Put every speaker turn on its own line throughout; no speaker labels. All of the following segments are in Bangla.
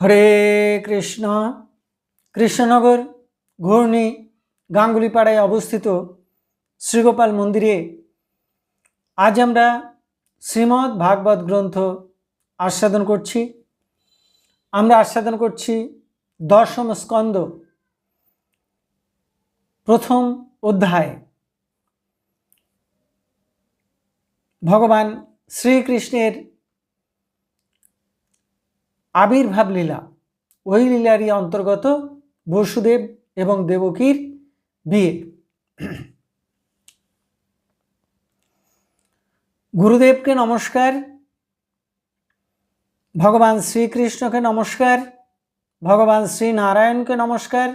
হরে কৃষ্ণ। কৃষ্ণনগর, ঘূর্ণি, গাঙ্গুলিপাড়ায় অবস্থিত শ্রীগোপাল মন্দিরে আজ আমরা শ্রীমদ্ ভাগবত গ্রন্থ আস্বাদন করছি। আমরা আস্বাদন করছি দশম স্কন্দ, প্রথম অধ্যায়। ভগবান শ্রীকৃষ্ণের আবির্ভাব লীলা। ওই লীলারই অন্তর্গত বসুদেব এবং দেবকীর বিয়ে। গুরুদেবকে নমস্কার, ভগবান শ্রীকৃষ্ণকে নমস্কার, ভগবান শ্রী নারায়ণকে নমস্কার,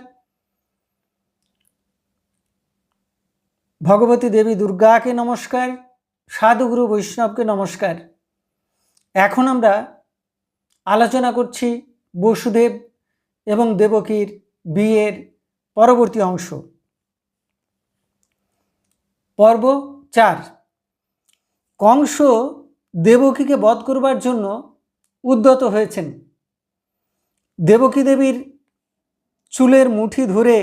ভগবতী দেবী দুর্গাকে নমস্কার, সাধুগুরু বৈষ্ণবকে নমস্কার। এখন আমরা আলোচনা করছি বসুদেব এবং দেবকীর বিয়ের পরবর্তী অংশ। পর্ব চার। কংস দেবকীকে বধ করবার জন্য উদ্যত হয়েছেন। দেবকী দেবীর চুলের মুঠি ধরে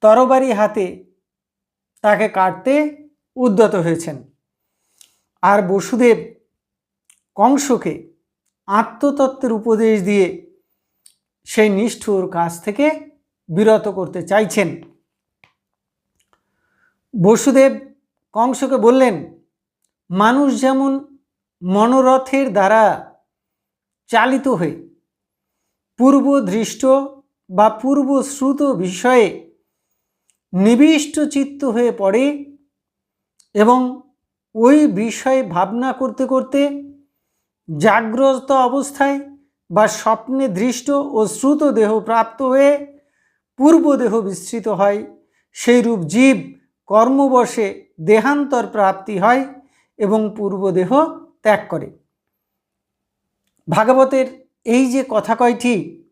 তরবারি হাতে তাকে কাটতে উদ্যত হয়েছেন। আর বসুদেব কংসকে আত্মতত্ত্বের উপদেশ দিয়ে সেই নিষ্ঠুর কাজ থেকে বিরত করতে চাইছেন। বসুদেব কংসকে বললেন, মানুষ যেমন মনোরথের দ্বারা চালিত হয়ে পূর্ব দৃষ্ট বা পূর্বশ্রুত বিষয়ে নিবিষ্ট চিত্ত হয়ে পড়ে এবং ওই বিষয়ে ভাবনা করতে করতে জাগ্রত অবস্থায় বা স্বপ্নে দৃষ্ট ও শ্রুত দেহ প্রাপ্ত হয়ে পূর্ব দেহ বিস্তৃত হয়। সেই রূপ জীব কর্মবশে দেহান্তর প্রাপ্তি হয় এবং পূর্ব দেহ ত্যাগ করে। ভাগবতের এই যে কথা কয়টি,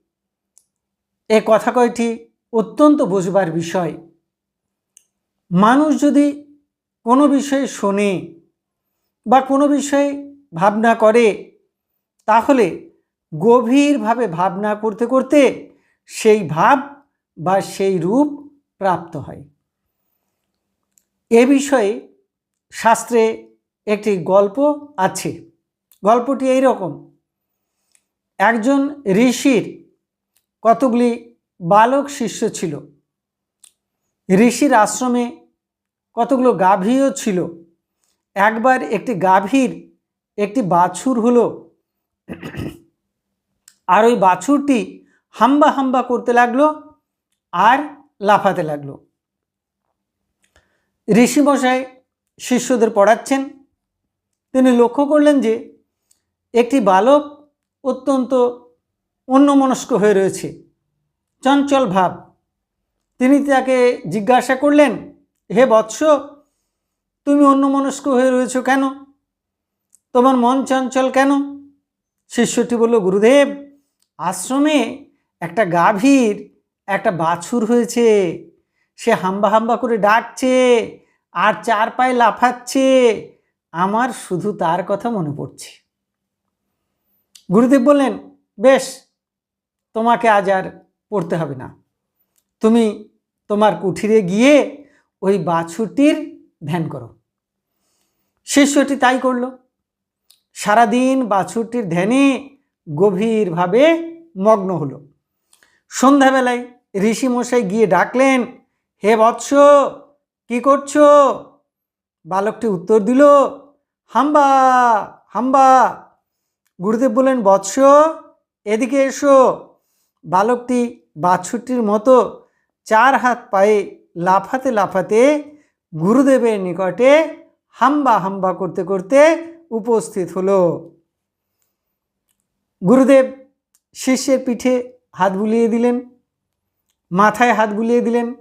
এ কথা কয়টি অত্যন্ত বোঝবার বিষয়। মানুষ যদি কোনো বিষয়ে শোনে বা কোনো বিষয়ে ভাবনা করে, তাহলে গভীরভাবে ভাবনা করতে করতে সেই ভাব বা সেই রূপ প্রাপ্ত হয়। এ বিষয়ে শাস্ত্রে একটি গল্প আছে। গল্পটি এই রকম একজন ঋষির কতগুলি বালক শিষ্য ছিল। ঋষির আশ্রমে কতগুলো গাভীও ছিল। একবার একটি গাভীর একটি বাছুর হলো। আর ওই বাছুরটি হাম্বা হাম্বা করতে লাগল আর লাফাতে লাগল। ঋষিমশাই শিষ্যদের পড়াচ্ছেন। তিনি লক্ষ্য করলেন যে একটি বালক অত্যন্ত অন্যমনস্ক হয়ে রয়েছে। চঞ্চল ভাব। তিনি তাকে জিজ্ঞাসা করলেন, হে বৎস, তুমি অন্যমনস্ক হয়ে রয়েছ কেন? তোমার মন চঞ্চল কেন? শিষ্যটি বলল, গুরুদেব, আশ্রমে একটা গাভীর, একটা বাছুর হয়েছে। সে হাম্বা হাম্বা করে ডাকছে আর চার পায়ে লাফাচ্ছে। আমার শুধু তার কথা মনে পড়ছে। গুরুদেব বললেন, বেশ, তোমাকে আজ আর পড়তে হবে না। তুমি তোমার কুঠিরে গিয়ে ওই বাছুরটির ধ্যান করো। শিষ্যটি তাই করল। সারাদিন বাছুরটির ধ্যানে গভীরভাবে মগ্ন হলো। সন্ধ্যাবেলায় ঋষিমশাই গিয়ে ডাকলেন, হে বৎস, কি করছ? বালকটি উত্তর দিল, হাম্বা হাম্বা। গুরুদেব বললেন, বৎস, এদিকে এসো। বালকটি বাছুরটির মতো চার হাত পায়ে লাফাতে লাফাতে গুরুদেবের নিকটে হাম্বা হাম্বা করতে করতে উপস্থিত হলো। গুরুদেব শিষ্যের পিঠে হাত বুলিয়ে দিলেন, মাথায় হাত বুলিয়ে দিলেন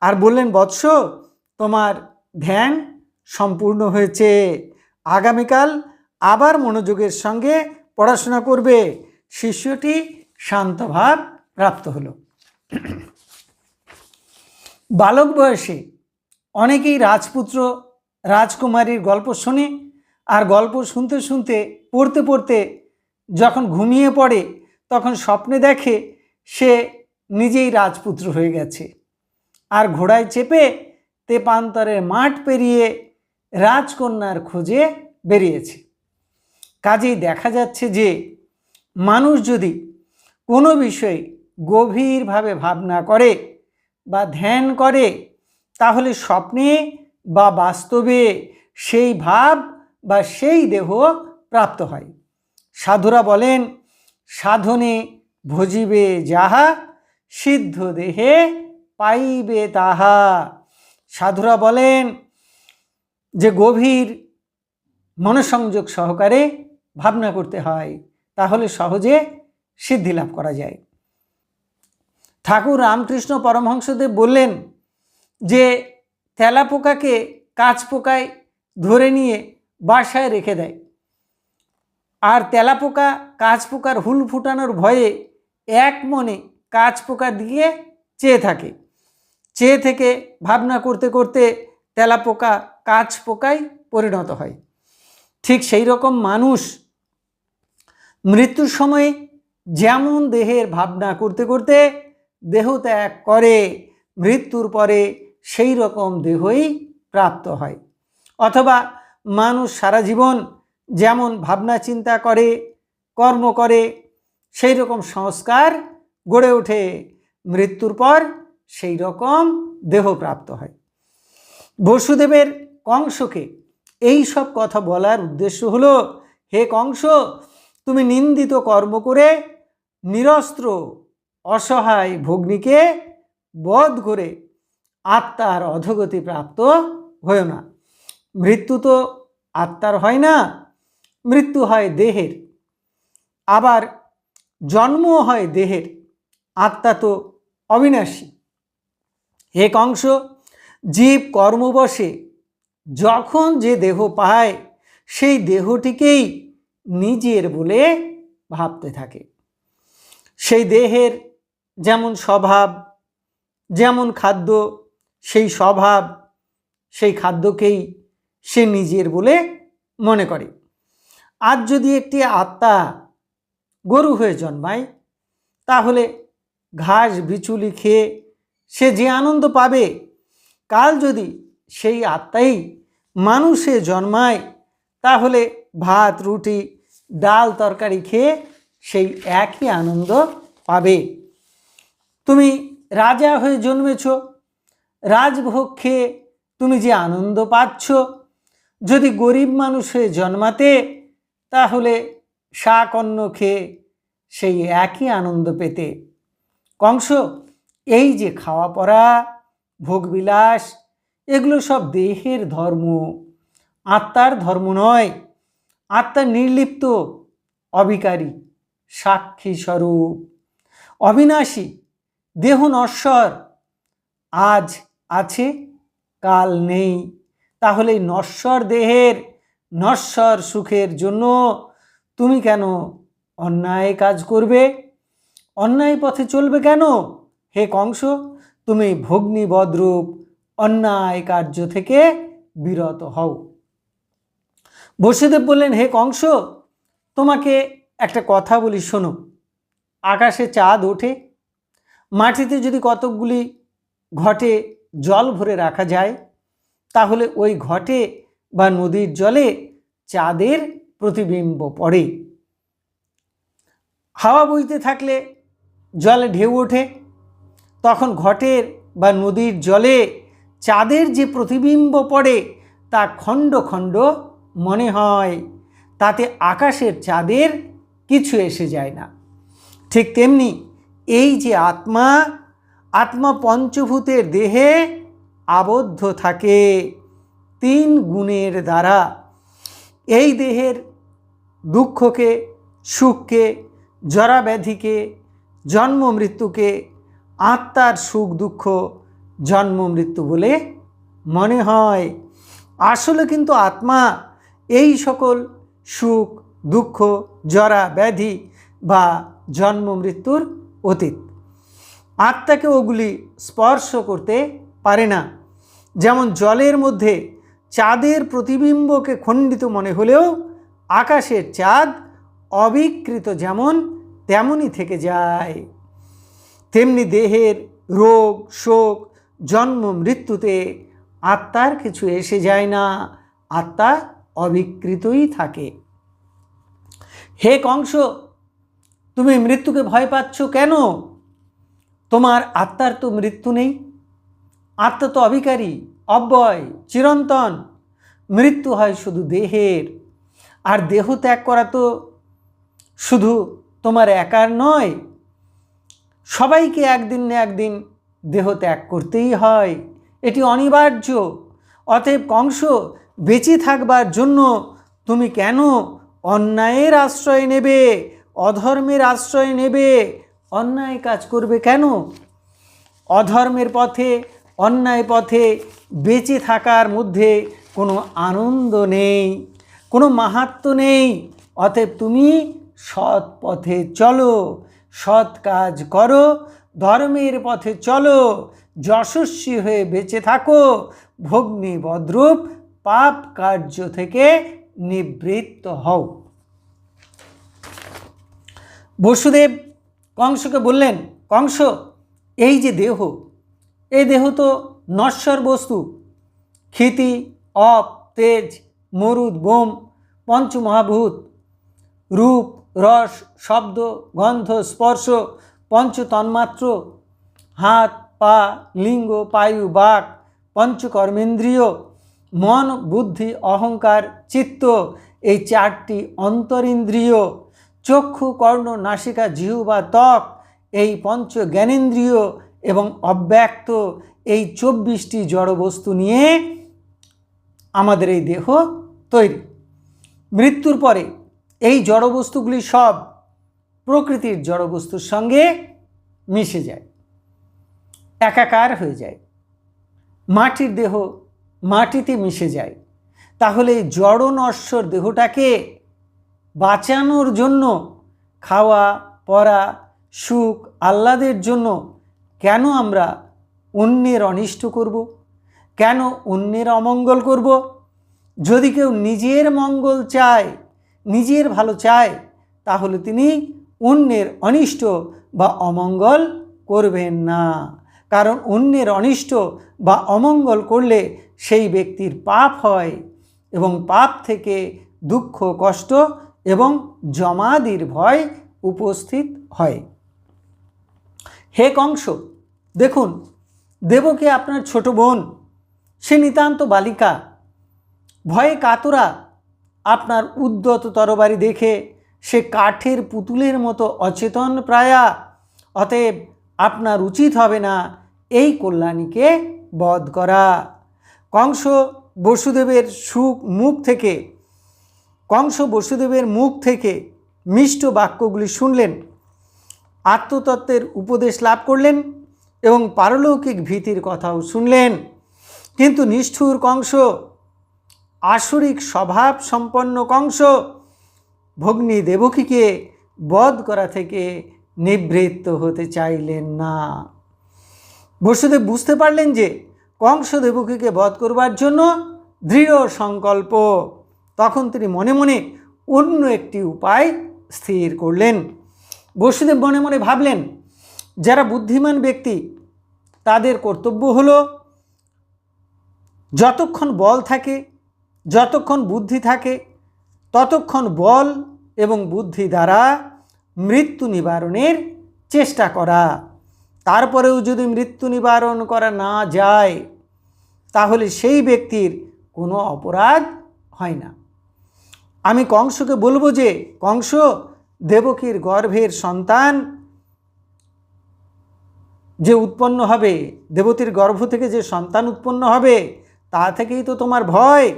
আর বললেন, বৎস, তোমার ধ্যান সম্পূর্ণ হয়েছে। আগামীকাল আবার মনোযোগের সঙ্গে পড়াশোনা করবে। শিষ্যটি শান্তভাব প্রাপ্ত হল। বালক বয়সে অনেকেই রাজপুত্র, রাজকুমারীর গল্প শোনে। আর গল্প শুনতে শুনতে, পড়তে পড়তে যখন ঘুমিয়ে পড়ে, তখন স্বপ্নে দেখে সে নিজেই রাজপুত্র হয়ে গেছে। আর ঘোড়ায় চেপে তেপান্তরের মাঠ পেরিয়ে রাজকন্যার খোঁজে বেরিয়েছে। কাজেই দেখা যাচ্ছে যে, মানুষ যদি কোনো বিষয়ে গভীরভাবে ভাবনা করে বা ধ্যান করে, তাহলে স্বপ্নে বা বাস্তবে সেই ভাব বা সেই দেহ প্রাপ্ত হয়। সাধুরা বলেন, সাধনে ভজিবে যাহা, সিদ্ধ দেহে পাইবে তাহা। সাধুরা বলেন, যে গভীর মনোসংযোগ সহকারে ভাবনা করতে হয়, তাহলে সহজে সিদ্ধি লাভ করা যায়। ঠাকুর রামকৃষ্ণ পরমহংসদেব বললেন, যে তেলাপোকাকে কাঁচ পোকায় ধরে নিয়ে বাসায় রেখে দেয়। আর তেলাপোকা কাঁচ পোকার হুল ফুটানোর ভয়ে এক মনে কাঁচ পোকার দিকে চেয়ে থাকে। চেয়ে থেকে ভাবনা করতে করতে তেলাপোকা কাঁচ পোকায় পরিণত হয়। ঠিক সেই রকম মানুষ মৃত্যুর সময়ে যেমন দেহের ভাবনা করতে করতে দেহ ত্যাগ করে, মৃত্যুর পরে সেই রকম দেহই প্রাপ্ত হয়। অথবা মানুষ সারা জীবন যেমন ভাবনা চিন্তা করে, কর্ম করে, সেই রকম সংস্কার গড়ে ওঠে। মৃত্যুর পর সেই রকম দেহ প্রাপ্ত হয়। বসুদেবের কংসকে এই সব কথা বলার উদ্দেশ্য হলো, হে কংস, তুমি নিন্দিত কর্ম করে নিরস্ত্র, অসহায় ভগ্নিকে বধ করে আত্মার অধগতি প্রাপ্ত হয় না। মৃত্যু তো আত্মার হয় না, মৃত্যু হয় দেহের। আবার জন্ম হয় দেহের, আত্মা তো অবিনাশী। হে কংস জীব কর্মবশে যখন যে দেহ পায়, সেই দেহটিকেই নিজের বলে ভাবতে থাকে। সেই দেহের যেমন স্বভাব, যেমন খাদ্য, সেই স্বভাব, সেই খাদ্যকেই সে নিজের বলে মনে করে। আজ যদি একটি আত্মা গরু হয়ে জন্মায়, তাহলে ঘাস, বিচুলি খেয়ে সে যে আনন্দ পাবে, কাল যদি সেই আত্মাই মানুষে জন্মায়, তাহলে ভাত, রুটি, ডাল, তরকারি খেয়ে সেই একই আনন্দ পাবে। তুমি রাজা হয়ে জন্মেছ, রাজভোগ খেয়ে তুমি যে আনন্দ পাচ্ছ যদি গরিব মানুষ হয়ে জন্মাতে, তাহলে শাক অন্ন খেয়ে সেই একই আনন্দ পেতে। কংস, এই যে খাওয়া পড়া ভোগবিলাস এগুলো সব দেহের ধর্ম। আত্মার ধর্ম নয়, আত্মা নির্লিপ্ত, অবিকারী, সাক্ষী স্বরূপ। অবিনাশী, দেহ নশ্বর, আজ আছে, কাল নেই। তাহলে নশ্বর দেহের, নশ্বর সুখের জন্য তুমি কেন অন্যায় কাজ করবে? অন্যায় পথে চলবে কেন? হে কংস, তুমি ভগ্নী বদ্রূপ অন্যায় কার্য থেকে বিরত হও। বসুদেব বললেন, হে কংস, তোমাকে একটা কথা বলি, শোনো। আকাশে চাঁদ ওঠে, মাটিতে যদি কতকগুলি ঘটে, জল ভরে রাখা যায় তাহলে ওই ঘটে বা নদীর জলে চাঁদের প্রতিবিম্ব পড়ে। হাওয়া বইতে থাকলে জলে ঢেউ ওঠে। তখন ঘটের বা নদীর জলে চাঁদের যে প্রতিবিম্ব পড়ে তা খণ্ড খণ্ড মনে হয়। তাতে আকাশের চাঁদের কিছু এসে যায় না। ঠিক তেমনি এই যে আত্মা আত্মা পঞ্চভূতের দেহে আবদ্ধ থাকে তিন গুণের দ্বারা। এই দেহের দুঃখকে, সুখকে, জরাব্যাধিকে জন্ম মৃত্যুকে আত্মার সুখ দুঃখ জন্ম মৃত্যু বলে মনে হয়। আসলে কিন্তু আত্মা এই সকল সুখ, দুঃখ জরা ব্যাধি বা জন্ম মৃত্যুর অতীত। আত্মাকে ওগুলি স্পর্শ করতে পারে না। যেমন জলের মধ্যে চাঁদের প্রতিবিম্বকে খণ্ডিত মনে হলেও আকাশের চাঁদ অবিকৃত যেমন তেমনই থেকে যায়। তেমনি দেহের রোগ, শোক, জন্ম, মৃত্যুতে আত্মার কিছু এসে যায় না, আত্মা অবিকৃতই থাকে। হে কংস, তুমি মৃত্যুকে ভয় পাচ্ছ কেন? তোমার আত্মার তো মৃত্যু নেই। আত্মা তো অবিকারী অব্যয়, চিরন্তন। মৃত্যু হয় শুধু দেহের। আর দেহ ত্যাগ করা তো শুধু তোমার একার নয়। সবাইকে একদিন না একদিন দেহ ত্যাগ করতেই হয়। এটি অনিবার্য। অতএব কংস, বেঁচে থাকবার জন্য তুমি কেন অন্যায়ের আশ্রয় নেবে? অধর্মের আশ্রয় নেবে? অন্যায় কাজ করবে কেন? অধর্মের পথে অন্যায় পথে বেঁচে থাকার মধ্যে কোনো আনন্দ নেই, কোনো মাহাত্ম নেই। অতএব তুমি সৎ পথে চলো, সৎ কাজ করো, ধর্মের পথে চলো, যশস্বী হয়ে বেঁচে থাকো, ভগ্নী বদ্রূপ পাপ কার্য থেকে নিবৃত্ত হও। বসুদেব কংসকে বললেন, কংস, এই যে দেহ এই দেহ তো নশ্বর বস্তু। ক্ষিতি, অপ, তেজ, মরুদ, বোম, পঞ্চমহাভূত। রূপ, রস, শব্দ, গন্ধ, স্পর্শ, পঞ্চ তন্মাত্র। হাত, পা, লিঙ্গ পায়ু বাক, পঞ্চকর্মেন্দ্রিয়। মন, বুদ্ধি, অহংকার, চিত্ত, এই চারটি অন্তরিন্দ্রিয়। চক্ষু, কর্ণ, নাসিকা, জিহ্বা, ত্বক, এই পঞ্চ জ্ঞানেন্দ্রিয় এবং অব্যক্ত এই চব্বিশটি জড়বস্তু নিয়ে আমাদের এই দেহ তৈরি। মৃত্যুর পরে এই জড়বস্তুগুলি সব প্রকৃতির জড়বস্তুর সঙ্গে মিশে যায়, একাকার হয়ে যায়। মাটির দেহ মাটিতে মিশে যায়। তাহলে জড় নশ্বর দেহটাকে বাঁচানোর জন্য, খাওয়া পরা সুখ, আহ্লাদের জন্য কেন আমরা অন্যের অনিষ্ট করব? কেন অন্যের অমঙ্গল করব? যদি কেউ নিজের মঙ্গল চায়, নিজের ভালো চায়, তাহলে তিনি অন্যের অনিষ্ট বা অমঙ্গল করবেন না। কারণ অন্যের অনিষ্ট বা অমঙ্গল করলে সেই ব্যক্তির পাপ হয় এবং পাপ থেকে দুঃখ, কষ্ট এবং জমাদির ভয় উপস্থিত হয়। হে কংস, দেখুন, দেবকে আপনার ছোট বোন, সে নিতান্ত বালিকা। ভয়ে কাতরা আপনার উদ্যত তরবারি দেখে সে কাঠের পুতুলের মতো অচেতন প্রায়া। অতএব আপনার উচিত হবে না এই কল্যাণীকে বধ করা। কংস বসুদেবের সুখ মুখ থেকে, কংস বসুদেবের মুখ থেকে মিষ্ট বাক্যগুলি শুনলেন। আত্মতত্ত্বের উপদেশ লাভ করলেন এবং পারলৌকিক ভীতির কথাও শুনলেন। কিন্তু নিষ্ঠুর কংস, আসরিক স্বভাব সম্পন্ন কংস ভগ্নী দেবকীকে বধ করা থেকে নিবৃত্ত হতে চাইলেন না। বসুদেব বুঝতে পারলেন যে কংস দেবকীকে বধ করবার জন্য দৃঢ় সংকল্প। তখন তিনি মনে মনে অন্য একটি উপায় স্থির করলেন। বসুদেব মনে মনে ভাবলেন, যারা বুদ্ধিমান ব্যক্তি, তাদের কর্তব্য হলো যতক্ষণ বল থাকে, যতক্ষণ বুদ্ধি থাকে, ততক্ষণ বল এবং বুদ্ধি দ্বারা মৃত্যু নিবারণের চেষ্টা করা। তারপরেও যদি মৃত্যু নিবারণ করা না যায়, তাহলে সেই ব্যক্তির কোনো অপরাধ হয় না। আমি কংসকে বলব যে, কংস দেবকীর গর্ভের সন্তান যে উৎপন্ন হবে, দেবতীর গর্ভ থেকে যে সন্তান উৎপন্ন হবে, তা থেকেই তো তোমার ভয়।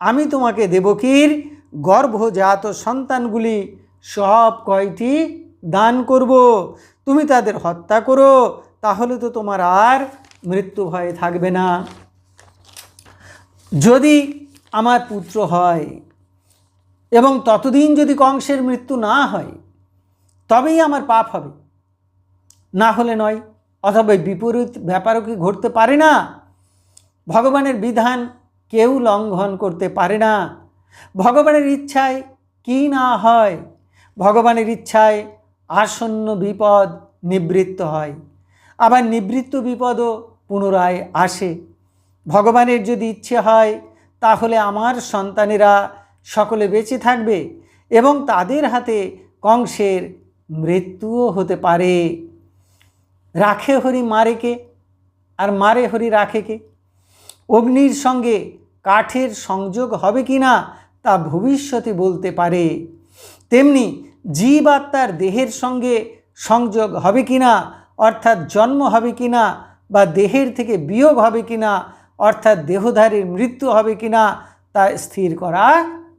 আমি তোমাকে দেবকীর গর্ভজাত সন্তানগুলি সব কয়টি দান করব। তুমি তাদের হত্যা করো, তাহলে তো তোমার আর মৃত্যু ভয় থাকবে না। যদি আমার পুত্র হয় এবং ততদিন যদি কংসের মৃত্যু না হয়, তবেই আমার পাপ হবে। না হলে নয়, অথবা বিপরীত ব্যাপারও কি ঘটতে পারে না? ভগবানের বিধান কেউ লঙ্ঘন করতে পারে না। ভগবানের ইচ্ছায় কি না হয়? ভগবানের ইচ্ছায় আসন্ন বিপদ নিবৃত্ত হয়। আবার নিবৃত্ত বিপদও পুনরায় আসে। ভগবানের যদি ইচ্ছে হয়, তাহলে আমার সন্তানেরা সকলে বেঁচে থাকবে এবং তাদের হাতে কংসের মৃত্যুও হতে পারে। রাখে হরি মারেকে, আর মারে হরি রাখেকে। অগ্নির সঙ্গে কাঠের সংযোগ হবে কি না, তা ভবিষ্যতে বলতে পারে। তেমনি জীব আত্মার দেহের সঙ্গে সংযোগ হবে কি না, অর্থাৎ জন্ম হবে কি না, বা দেহের থেকে বিয়োগ হবে কি না, অর্থাৎ দেহধারীর মৃত্যু হবে কি না, তা স্থির করা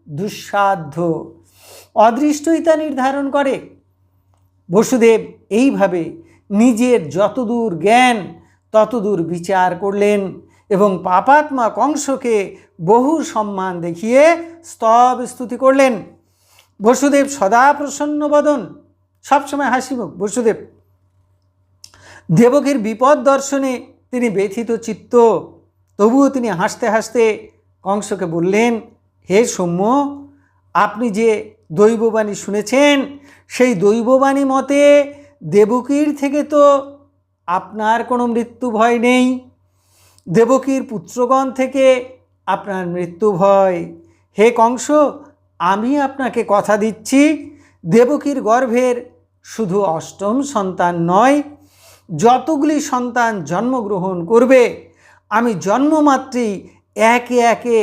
দুঃসাধ্য। অদৃষ্টই তা নির্ধারণ করে। বসুদেব এইভাবে নিজের যতদূর জ্ঞান, ততদূর বিচার করলেন এবং পাপাত্মা কংসকে বহু সম্মান দেখিয়ে স্তব স্তুতি করলেন। বসুদেব সদা প্রসন্ন বদন। সবসময় হাসিমুখ। বসুদেব, দেবকীর বিপদ দর্শনে তিনি ব্যথিত চিত্ত। তবুও তিনি হাসতে হাসতে কংসকে বললেন হে সৌম্য, আপনি যে দৈববাণী শুনেছেন, সেই দৈববাণী মতে দেবকীর থেকে তো আপনার কোনো মৃত্যু ভয় নেই। দেবকীর পুত্রগণ থেকে আপনার মৃত্যু ভয়। হে কংস, আমি আপনাকে কথা দিচ্ছি, দেবকীর গর্ভের শুধু অষ্টম সন্তান নয়, যতগুলি সন্তান জন্মগ্রহণ করবে, আমি জন্মমাত্রেই একে একে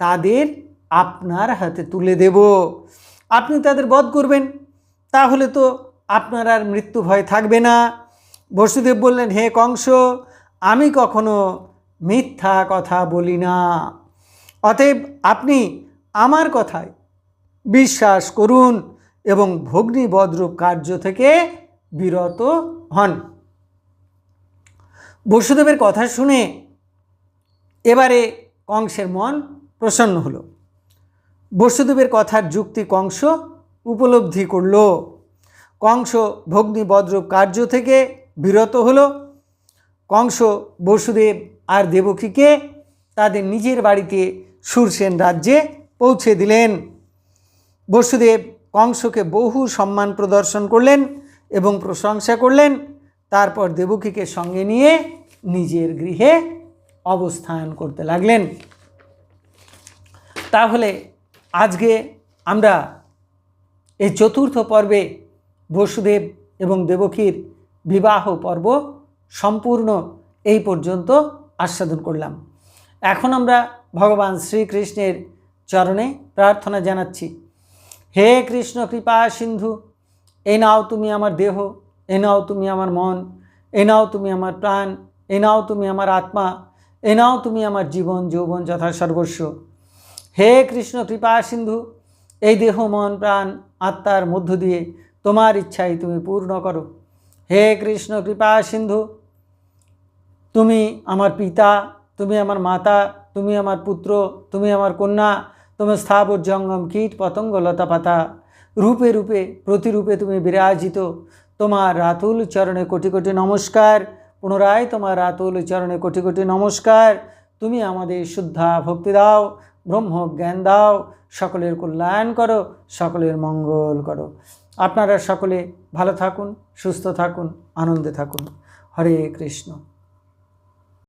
তাদের আপনার হাতে তুলে দেব। আপনি তাদের বধ করবেন। তাহলে তো আপনার আর মৃত্যু ভয় থাকবে না। বসুদেব বললেন, হে কংস, আমি কখনো মিথ্যা কথা বলি না। অতএব আপনি আমার কথায় বিশ্বাস করুন এবং ভগ্নিবদ্রূপ কার্য থেকে বিরত হন। বসুদেবের কথা শুনে এবারে কংসের মন প্রসন্ন হলো। বসুদেবের কথার যুক্তি কংস উপলব্ধি করল। কংস ভগ্নিবদ্রূপ কার্য থেকে বিরত হলো। কংস বসুদেব আর দেবকীকে তাদের নিজের বাড়িতে সুরসেন রাজ্যে পৌঁছে দিলেন। বসুদেব কংসকে বহু সম্মান প্রদর্শন করলেন এবং প্রশংসা করলেন। তারপর দেবকীকে সঙ্গে নিয়ে নিজের গৃহে অবস্থান করতে লাগলেন। তাহলে আজকে আমরা এই চতুর্থ পর্বে বসুদেব এবং দেবকীর বিবাহ পর্ব সম্পূর্ণ এই পর্যন্ত আস্বাদন করলাম। এখন আমরা ভগবান শ্রীকৃষ্ণের চরণে প্রার্থনা জানাচ্ছি। হে কৃষ্ণ কৃপা সিন্ধু, এ নাও তুমি আমার দেহ, এ নাও তুমি আমার মন, এ নাও তুমি আমার প্রাণ, এ নাও তুমি আমার আত্মা, এ নাও তুমি আমার জীবন, যৌবন যথা সর্বস্ব হে কৃষ্ণ, কৃপা সিন্ধু, এই দেহ মন প্রাণ আত্মার মধ্য দিয়ে তোমার ইচ্ছাই তুমি পূর্ণ করো। হে কৃষ্ণ, কৃপা সিন্ধু, তুমি আমার পিতা, তুমি আমার মাতা, তুমি আমার পুত্র, তুমি আমার কন্যা, তুমি স্থাবর জঙ্গম, কীট, পতঙ্গ, লতা পাতা। রূপে রূপে, প্রতিরূপে তুমি বিরাজিত। তোমার রাতুল চরণে কোটি কোটি নমস্কার। পুনরায় তোমার রাতুল চরণে কোটি কোটি নমস্কার। তুমি আমাদের শুদ্ধা ভক্তি দাও। ব্রহ্ম জ্ঞান দাও, সকলের কল্যাণ করো, সকলের মঙ্গল করো। আপনারা সকলে ভালো থাকুন, সুস্থ থাকুন, আনন্দে থাকুন। হরে কৃষ্ণ।